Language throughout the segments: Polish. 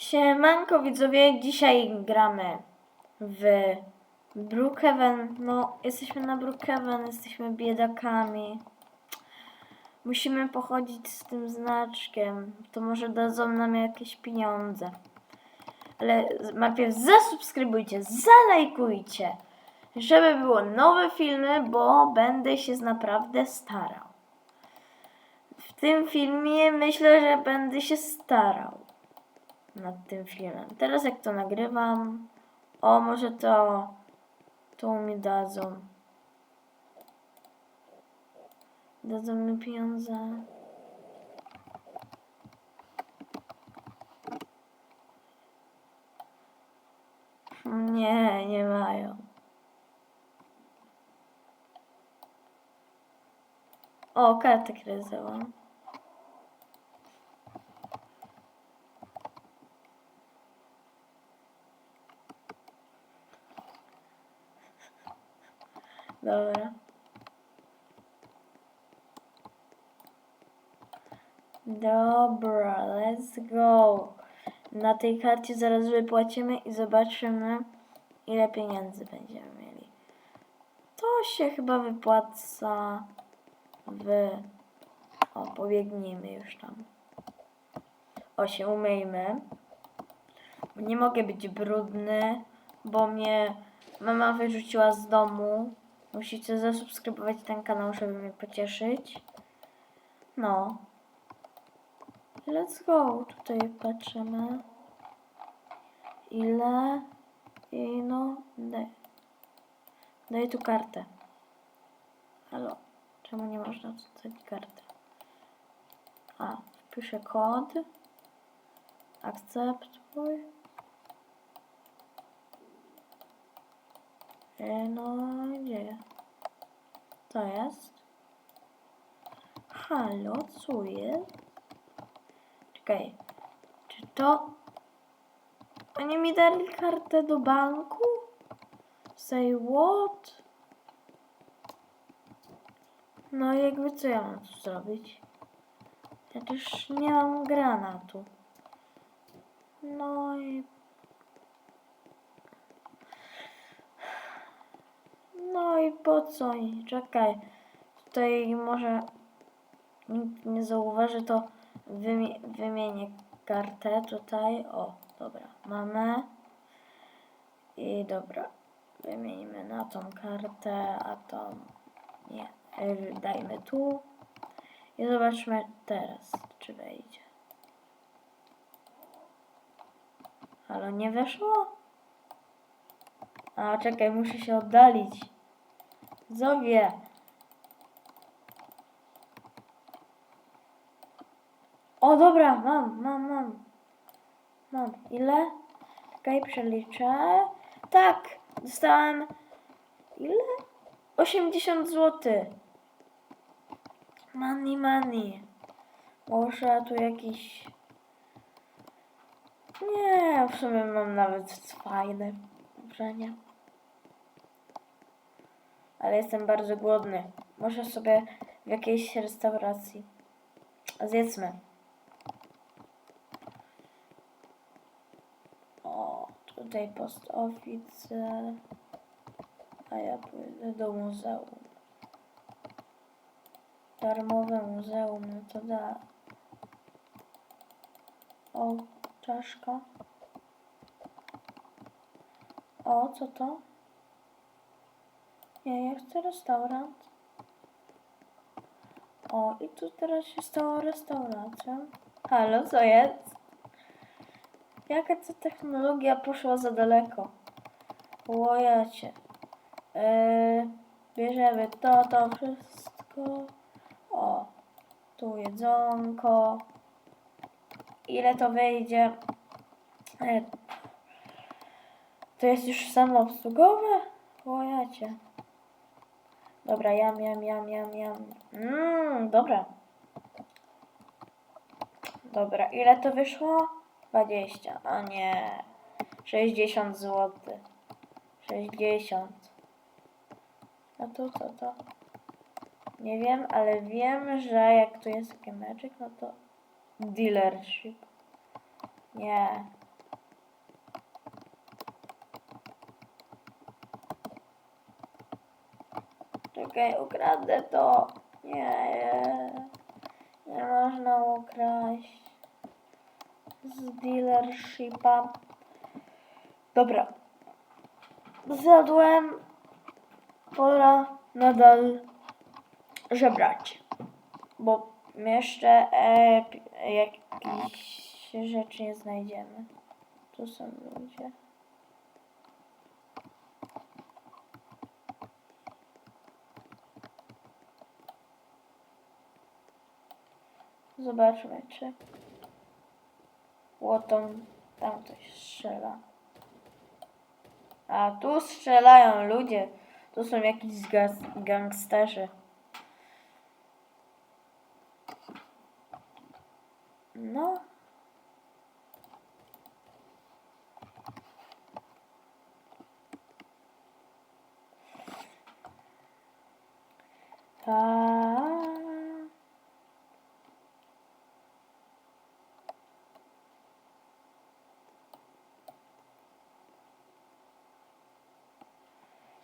Siemanko widzowie, dzisiaj gramy w Brookhaven. No, jesteśmy na Brookhaven, jesteśmy biedakami. Musimy pochodzić z tym znaczkiem. To może dadzą nam jakieś pieniądze. Ale najpierw zasubskrybujcie, zalajkujcie, żeby było nowe filmy, bo będę się naprawdę starał. W tym filmie myślę, że będę się starał nad tym filmem. Teraz jak to nagrywam, o może to to mi dadzą. Dadzą mi pieniądze. Nie, nie mają. O, kartę kredytową. Dobra. Dobra, go. Na tej karcie zaraz wypłacimy i zobaczymy, ile pieniędzy będziemy mieli. To się chyba wypłaca w... O, pobiegnijmy już tam. O, się umyjmy. Nie mogę być brudny, bo mnie mama wyrzuciła z domu. Musicie zasubskrybować ten kanał, żeby mnie pocieszyć. No. Let's go. Tutaj patrzymy. Ile? I no, daj. Daj tu kartę. Halo. Czemu nie można tutaj kartę? A, wpiszę kod. Akceptuj. E, No, gdzie? To jest? Halo, co jest? Czekaj. Czy to... Oni mi dali kartę do banku? Say what? No jakby co ja mam tu zrobić? Ja też nie mam granatu. No i... No i po co? Czekaj. Tutaj może nikt nie zauważy, to wymie wymienię kartę tutaj. O, dobra. Mamy. I dobra. Wymienimy na tą kartę, a tą nie. Y, Dajmy tu. I zobaczmy teraz, czy wejdzie. Ale nie weszło? A czekaj, muszę się oddalić. Zowie. O dobra, mam, mam, mam. Mam. Ile? Czekaj, przeliczę. Tak, dostałem. Ile? 80 zł. Money, money. Może tu jakiś. Nie, w sumie mam nawet fajne ubrania. Ale jestem bardzo głodny. Może sobie w jakiejś restauracji. Zjedzmy. O, tutaj post office. A ja pójdę do muzeum. Darmowe muzeum, no to da. O, czaszka. O, co to? Nie, ja chcę restaurant. O, i tu teraz się stało restauracją. Halo, co jest? Jaka ta technologia poszła za daleko? Łojacie. Yy, bierzemy to, to wszystko. O, tu jedzonko. Ile to wyjdzie? E, to jest już samoobsługowe? Łojacie. Dobra, jam, jam, jam, jam, jam. Mmm, dobra. Dobra, ile to wyszło? 20, a no nie 60 zł. 60. A tu co to? Nie wiem, ale wiem, że jak tu jest taki meczek, no to dealership. Nie. Czekaj, ukradnę to. Nie, nie, nie można ukraść z dealershipa. Dobra. Zjadłem. Pora nadal żebrać. Bo jeszcze e, jakieś rzeczy nie znajdziemy. Tu są ludzie. Zobaczmy, czy łotą tam ktoś strzela. A tu strzelają ludzie. Tu są jakiś gangsterzy. No.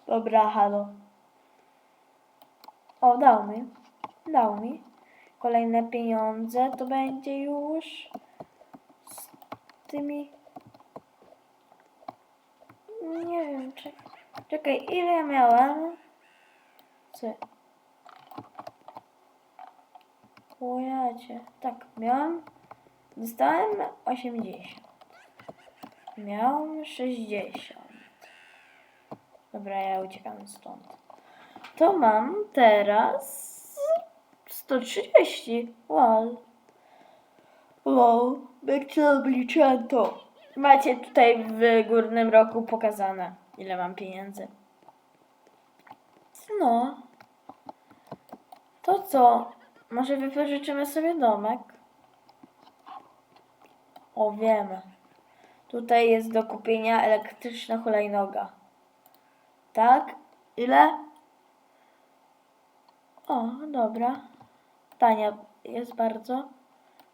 Dobra, halo. O, dał mi. Dał mi. Kolejne pieniądze to będzie już z tymi. Nie wiem, czy. Czekaj, ile ja miałem? Co? O jacie. Tak, miałem. Dostałem 80. Miałem 60. Dobra, ja uciekam stąd. To mam teraz 130. Wow. Wow, jak obliczyłem to. Macie tutaj w górnym roku pokazane, ile mam pieniędzy. No. To co? Może wypożyczymy sobie domek? O, wiem. Tutaj jest do kupienia elektryczna hulajnoga. Tak? Ile? O, dobra. Tania jest bardzo.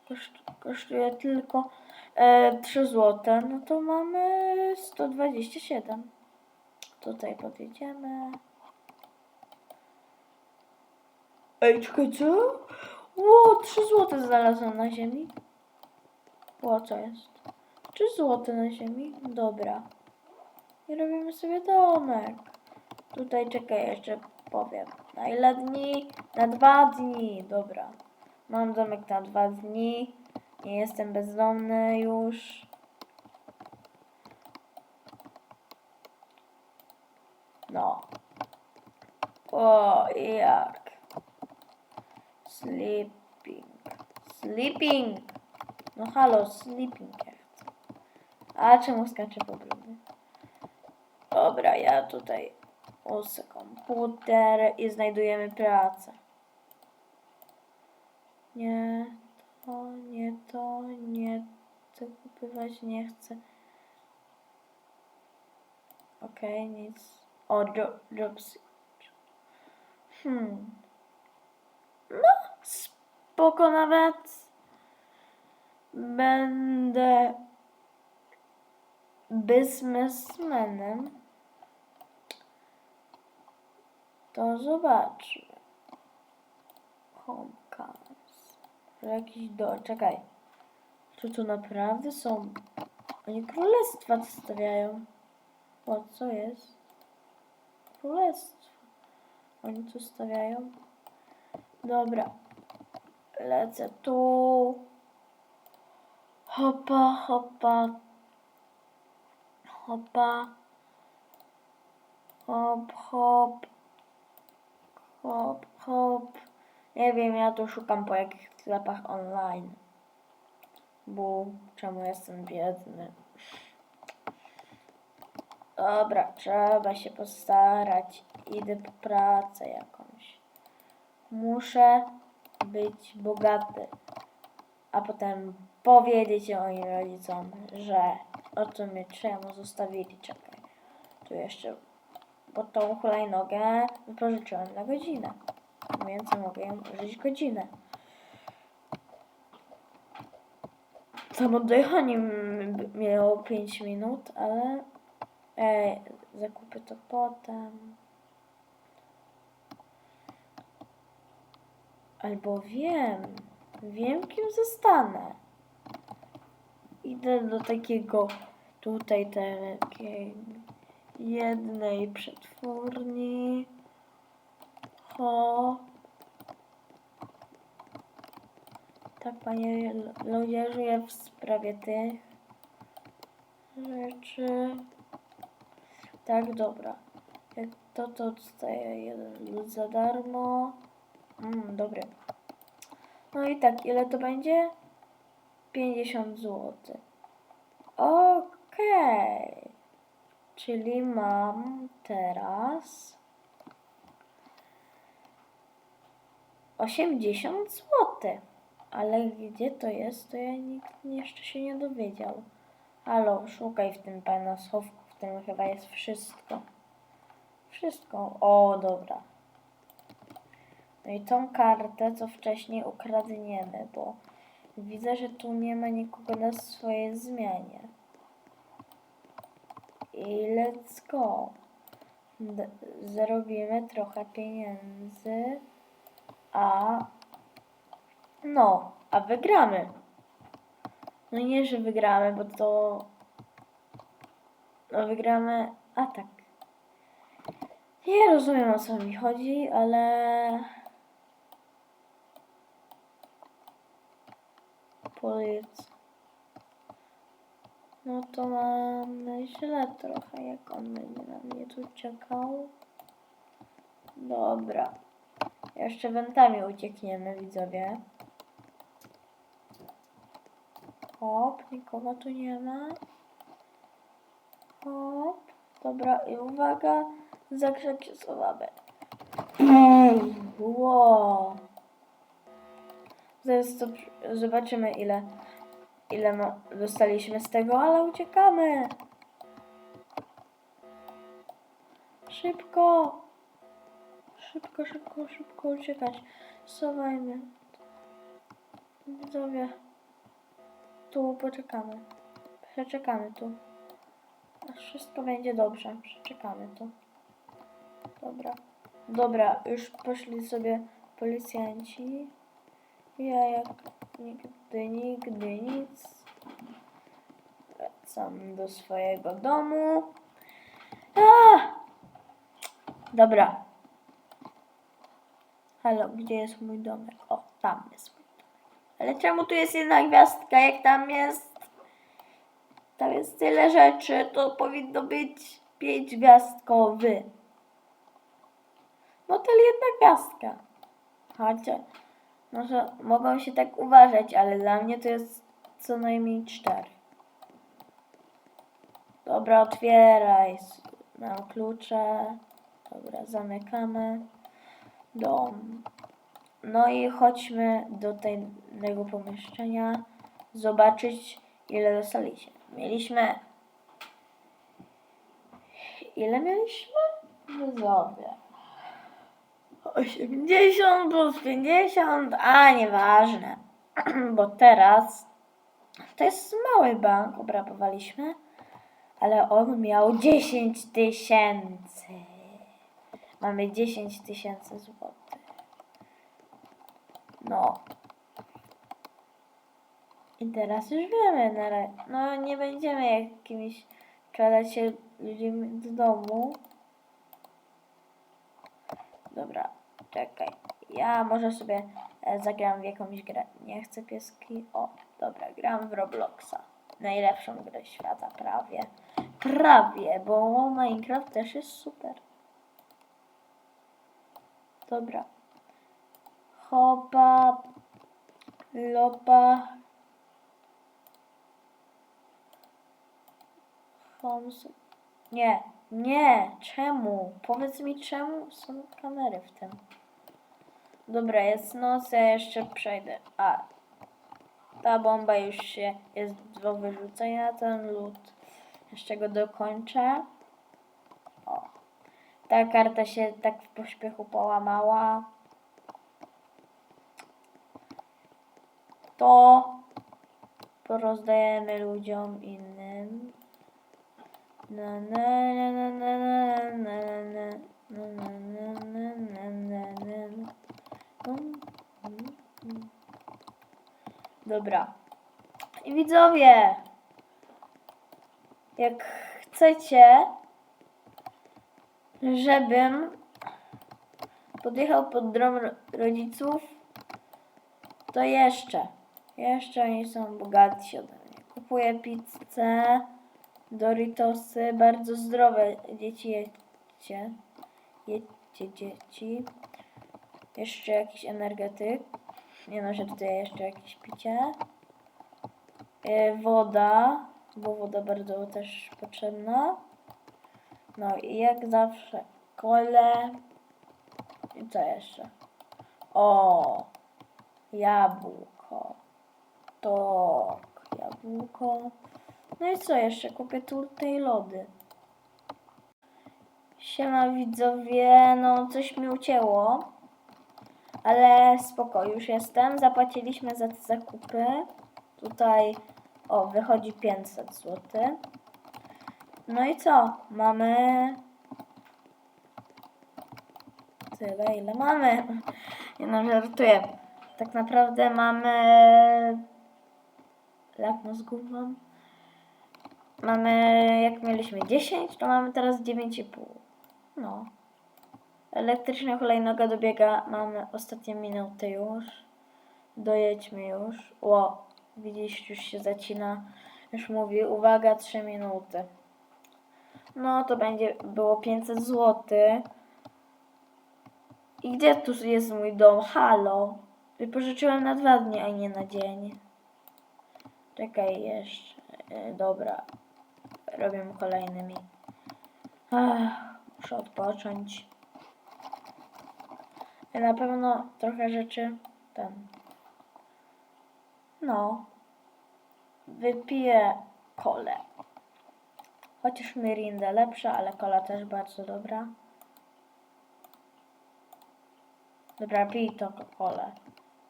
Koszt, kosztuje tylko e, 3 zł. No to mamy 127. Tutaj podjedziemy. Ej, czekaj, co? Ło, 3 zł znalazłam na ziemi. Ło, co jest? 3 zł na ziemi? Dobra. I robimy sobie domek. Tutaj czekaj, jeszcze powiem. Na ile dni? Na dwa dni. Dobra. Mam domek na dwa dni. Nie jestem bezdomny już. No. O, jak. Sleeping. Sleeping. No halo, sleeping. A czemu skaczę po brudnie? Dobra, ja tutaj usę komputer i znajdujemy pracę. Nie, to, nie to, nie chcę kupywać, nie chcę. Okej, nic. O, job, jobs. Hmm. No, spoko nawet. Będę biznesmenem. To zobaczmy. Homecomings. Jakiś do... Czekaj. Czy tu naprawdę są... Oni królestwa stawiają. O, co jest? Królestwo. Oni tu stawiają. Dobra. Lecę tu. Hopa, hopa. Hopa. Hop, hop. Hop, hop. Nie wiem, ja tu szukam po jakich sklepach online. Bo czemu jestem biedny? Dobra, trzeba się postarać. Idę po pracę jakąś. Muszę być bogaty. A potem powiedzieć moim rodzicom, że o co mnie czemu zostawili. Czekaj. Tu jeszcze bo tą hulajnogę wypożyczyłem na godzinę. Więc mogę ją użyć godzinę. Samo dojechanie miało 5 minut, ale e, zakupy to potem. Albo wiem. Wiem, kim zostanę. Idę do takiego tutaj takiej jednej przetwórni. Ho. Tak, panie Lodzieżu, ja w sprawie tych rzeczy. Tak, dobra. Jak to, to dostaję jeden lód za darmo. Mm, dobre. No i tak, ile to będzie? 50 zł. Okej. Czyli mam teraz 80 zł. Ale gdzie to jest, to ja nikt jeszcze się nie dowiedział. Halo, szukaj w tym pana schowku, w tym chyba jest wszystko. Wszystko. O, dobra. No i tą kartę, co wcześniej ukradniemy, bo widzę, że tu nie ma nikogo na swojej zmianie. I let's go. D- zarobimy trochę pieniędzy, a no, a wygramy. No nie, że wygramy, bo to no wygramy, a tak. Nie rozumiem o co mi chodzi, ale powiedz. No to mamy źle trochę, jak on będzie na mnie tu czekał. Dobra. Jeszcze wentami uciekniemy, widzowie. Hop, nikogo tu nie ma. Hop. Dobra, i uwaga, zakrzep się słabe. Wow. Zaraz to zobaczymy ile, ile ma, dostaliśmy z tego, ale uciekamy. Szybko. Szybko, szybko, szybko uciekać. Sowajmy. Widzowie. Tu poczekamy. Przeczekamy tu. Aż wszystko będzie dobrze. Przeczekamy tu. Dobra. Dobra, już poszli sobie policjanci. Ja jak nigdy, nigdy nic. Wracam do swojego domu. A! Dobra. Halo, gdzie jest mój domek? O, tam jest mój domek. Ale czemu tu jest jedna gwiazdka, jak tam jest? Tam jest tyle rzeczy, to powinno być pięć gwiazdkowy. No to jedna gwiazdka. Może mogą się tak uważać, ale dla mnie to jest co najmniej cztery. Dobra, otwieraj. Mam klucze. Dobra, zamykamy dom. No i chodźmy do tego pomieszczenia zobaczyć ile dostaliśmy. Mieliśmy ile mieliśmy? Widzowie. 80 plus 50, a nieważne. Bo teraz to jest mały bank, obrabowaliśmy, ale on miał 10 tysięcy. Mamy 10 tysięcy złotych. No. I teraz już wiemy, no nie będziemy jakimiś kradać się ludźmi do domu. Dobra, czekaj. Ja może sobie e, zagram w jakąś grę. Nie chcę pieski. O, dobra, gram w Robloxa. Najlepszą grę świata, prawie. Prawie, bo Minecraft też jest super. Dobra. Hopa, lopa, Homes. Nie, nie, czemu? Powiedz mi, czemu są kamery w tym? Dobra, jest noc, ja jeszcze przejdę. A, ta bomba już się jest do wyrzucenia, ten lód. Jeszcze go dokończę. O, ta karta się tak w pośpiechu połamała. To porozdajemy ludziom innym. Na na na na na na na na na na na na na na na. Dobra. I widzowie, jak chcecie, żebym podjechał pod dom ro- rodziców, to jeszcze, jeszcze oni są bogatsi ode mnie. Kupuję pizzę, Doritosy, bardzo zdrowe dzieci jedźcie. Jedźcie dzieci. Jeszcze jakiś energetyk. Nie no, że tutaj jeszcze jakieś picie. E, woda, bo woda bardzo też potrzebna. No i jak zawsze kole. I co jeszcze? O, jabłko. Tak, jabłko. No i co jeszcze? Kupię tu tej lody. Siema widzowie, no coś mi ucięło. Ale spoko, już jestem. Zapłaciliśmy za te zakupy. Tutaj, o, wychodzi 500 zł. No i co? Mamy... Tyle, ile mamy. Nie no, żartuję. Tak naprawdę mamy... Jak mózgów mam? Mamy, jak mieliśmy 10, to mamy teraz 9,5. No. Elektryczna hulajnoga dobiega, mamy ostatnie minuty już. Dojedźmy już. Ło, widzisz, już się zacina. Już mówi, uwaga, 3 minuty. No, to będzie było 500 zł. I gdzie tu jest mój dom? Halo. Wypożyczyłem na dwa dni, a nie na dzień. Czekaj jeszcze. E, Dobra. Robię kolejnymi. Ach, muszę odpocząć. Na pewno trochę rzeczy ten. No. Wypiję kolę. Chociaż Mirinda lepsza, ale kola też bardzo dobra. Dobra, pij tą kolę.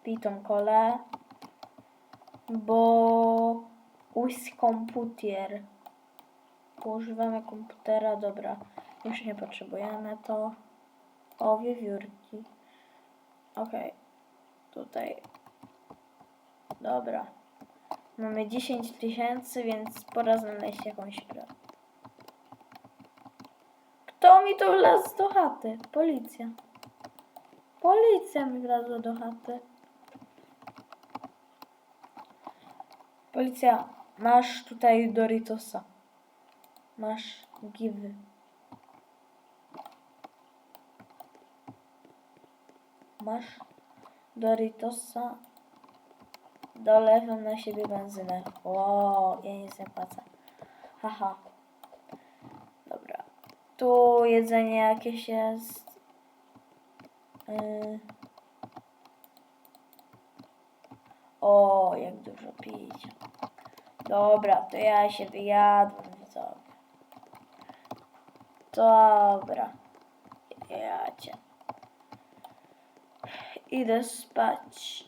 Pij tą kolę. Bo uś komputer. Używamy komputera, dobra. Już nie potrzebujemy to. O, wiewiórki. Okej. Tutaj. Dobra. Mamy 10 tysięcy, więc pora znaleźć jakąś pracę. Kto mi tu wlazł do chaty? Policja. Policja mi wlazła do chaty. Policja, masz tutaj Doritosa. Masz giwy. Masz Doritosa. Dolewam na siebie benzynę. O, ja nie płacę. Haha. Dobra. Tu jedzenie jakieś jest. Yy. O, jak dużo pić. Dobra, to ja się wyjadłem, widzowie. Dobra. Ja cię. Idę spać.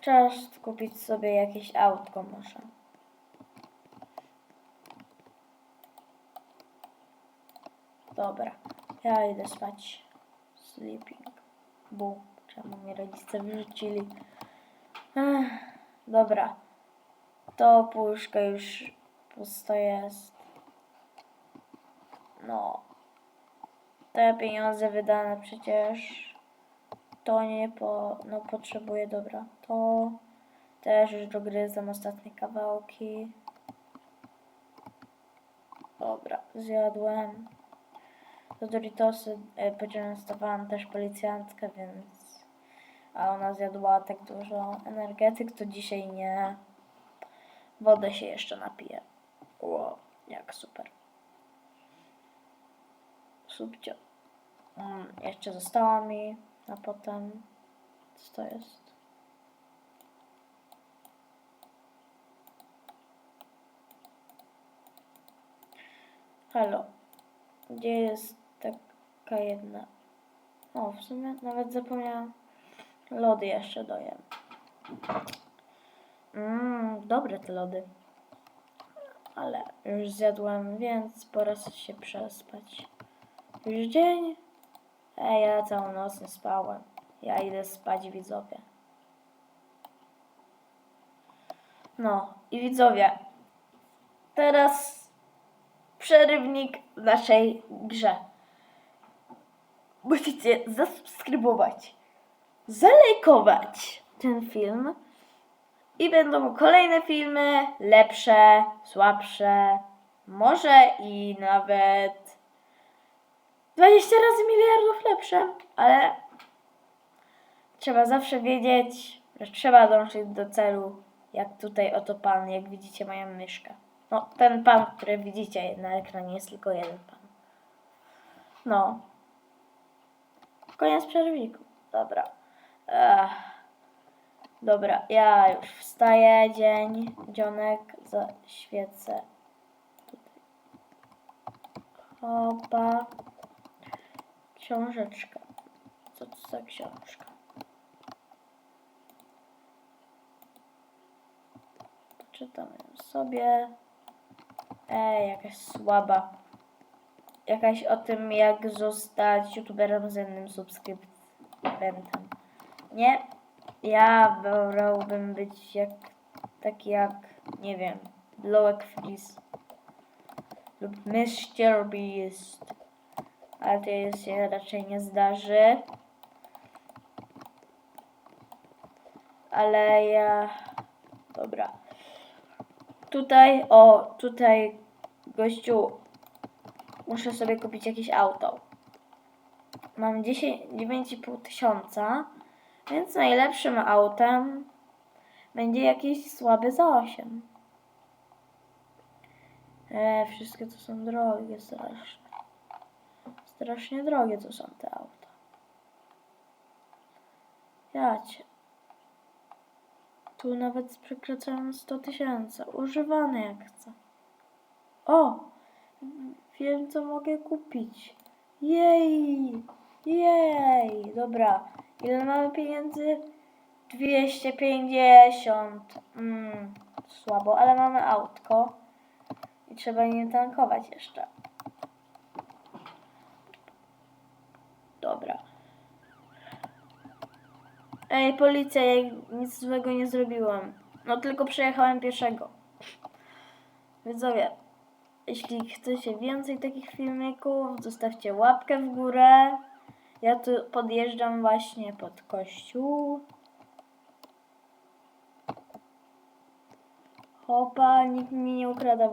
Czas kupić sobie jakieś autko może. Dobra, ja idę spać. Sleeping. Bu, czemu mnie rodzice wyrzucili? Ech, dobra. To puszka już pusto jest. No. Te pieniądze wydane przecież. To nie po, no potrzebuję, dobra. To też już dogryzam ostatnie kawałki. Dobra, zjadłem. Do Doritosy e, poczęstowałam też policjantkę, więc... A ona zjadła tak dużo energetyk, to dzisiaj nie. Wodę się jeszcze napije. Ło, jak super. Subcio. Mm, jeszcze została mi na potem. Co to jest? Halo. Gdzie jest taka jedna? O, w sumie nawet zapomniałam. Lody jeszcze dojem. Mmm, dobre te lody. Ale już zjadłem, więc pora się przespać. Już dzień? Ej, ja całą noc nie spałem. Ja idę spać, widzowie. No i widzowie, teraz przerywnik w naszej grze. Musicie zasubskrybować, zalajkować ten film i będą kolejne filmy, lepsze, słabsze, może i nawet 20 razy miliardów lepsze, ale trzeba zawsze wiedzieć, że trzeba dążyć do celu, jak tutaj oto pan, jak widzicie moją myszkę. No, ten pan, który widzicie na ekranie, jest tylko jeden pan. No. Koniec przerwniku. Dobra. Ech. Dobra, ja już wstaję, dzień, dzionek, zaświecę. Hopa. Książeczka. Co to za książka? Poczytam ją sobie. Ej, jakaś słaba. Jakaś o tym, jak zostać youtuberem z jednym subskrybentem. Nie, ja wolałbym być jak taki jak, nie wiem, Loek Freeze lub Mr. Beast. Ale to się raczej nie zdarzy. Ale ja... Dobra. Tutaj, o, tutaj, gościu, muszę sobie kupić jakieś auto. Mam 10, 9,5 tysiąca, więc najlepszym autem będzie jakieś słabe za 8. E, wszystkie to są drogie strasznie. Strasznie drogie to są te auta. Jacie. Tu nawet przekraczają 100 tysięcy. Używane jak chcę. O! Wiem co mogę kupić. Jej! Jej! Dobra. Ile mamy pieniędzy? 250. Mm, słabo, ale mamy autko. I trzeba nie tankować jeszcze. Dobra. Ej, policja, ja nic złego nie zrobiłam. No tylko przejechałem pieszego. Widzowie, jeśli chcecie więcej takich filmików, zostawcie łapkę w górę. Ja tu podjeżdżam właśnie pod kościół. Hopa, nikt mi nie ukrada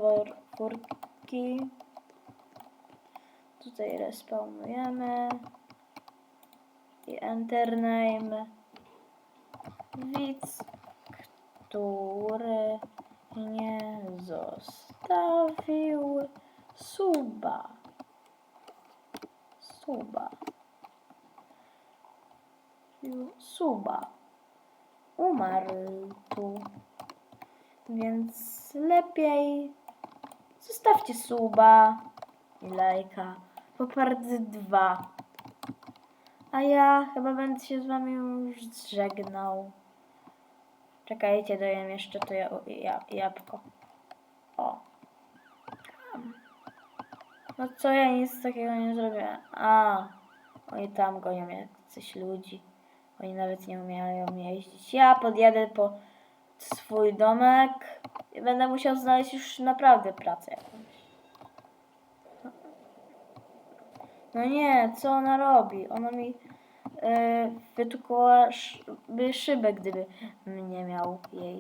furtki. Tutaj respawnujemy. I enter name. Widz, który nie zostawił suba. Suba. Suba. Umarł tu. Więc lepiej zostawcie suba i lajka. Popardzy dwa. A ja chyba będę się z wami już żegnał. Czekajcie, dojem jeszcze to ja, ja, jabłko. O. No co ja nic takiego nie zrobiłem. A, oni tam gonią jacyś ludzi. Oni nawet nie umieją jeździć. Ja podjadę po swój domek i będę musiał znaleźć już naprawdę pracę jakąś. No nie, co ona robi? Ona mi yy, wytukła by szybę, gdyby nie miał jej.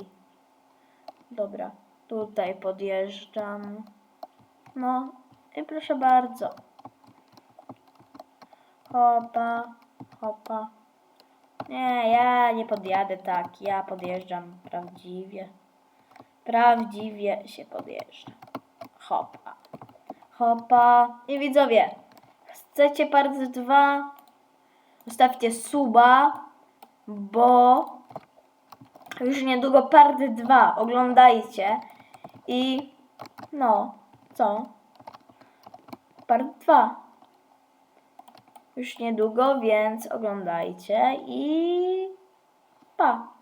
Dobra, tutaj podjeżdżam. No i proszę bardzo. Hopa, hopa. Nie, ja nie podjadę tak. Ja podjeżdżam prawdziwie. Prawdziwie się podjeżdża. Hopa. Hopa. I widzowie, chcecie part 2? Zostawcie suba, bo już niedługo part 2. Oglądajcie. I no, co? Part 2 już niedługo, więc oglądajcie i pa!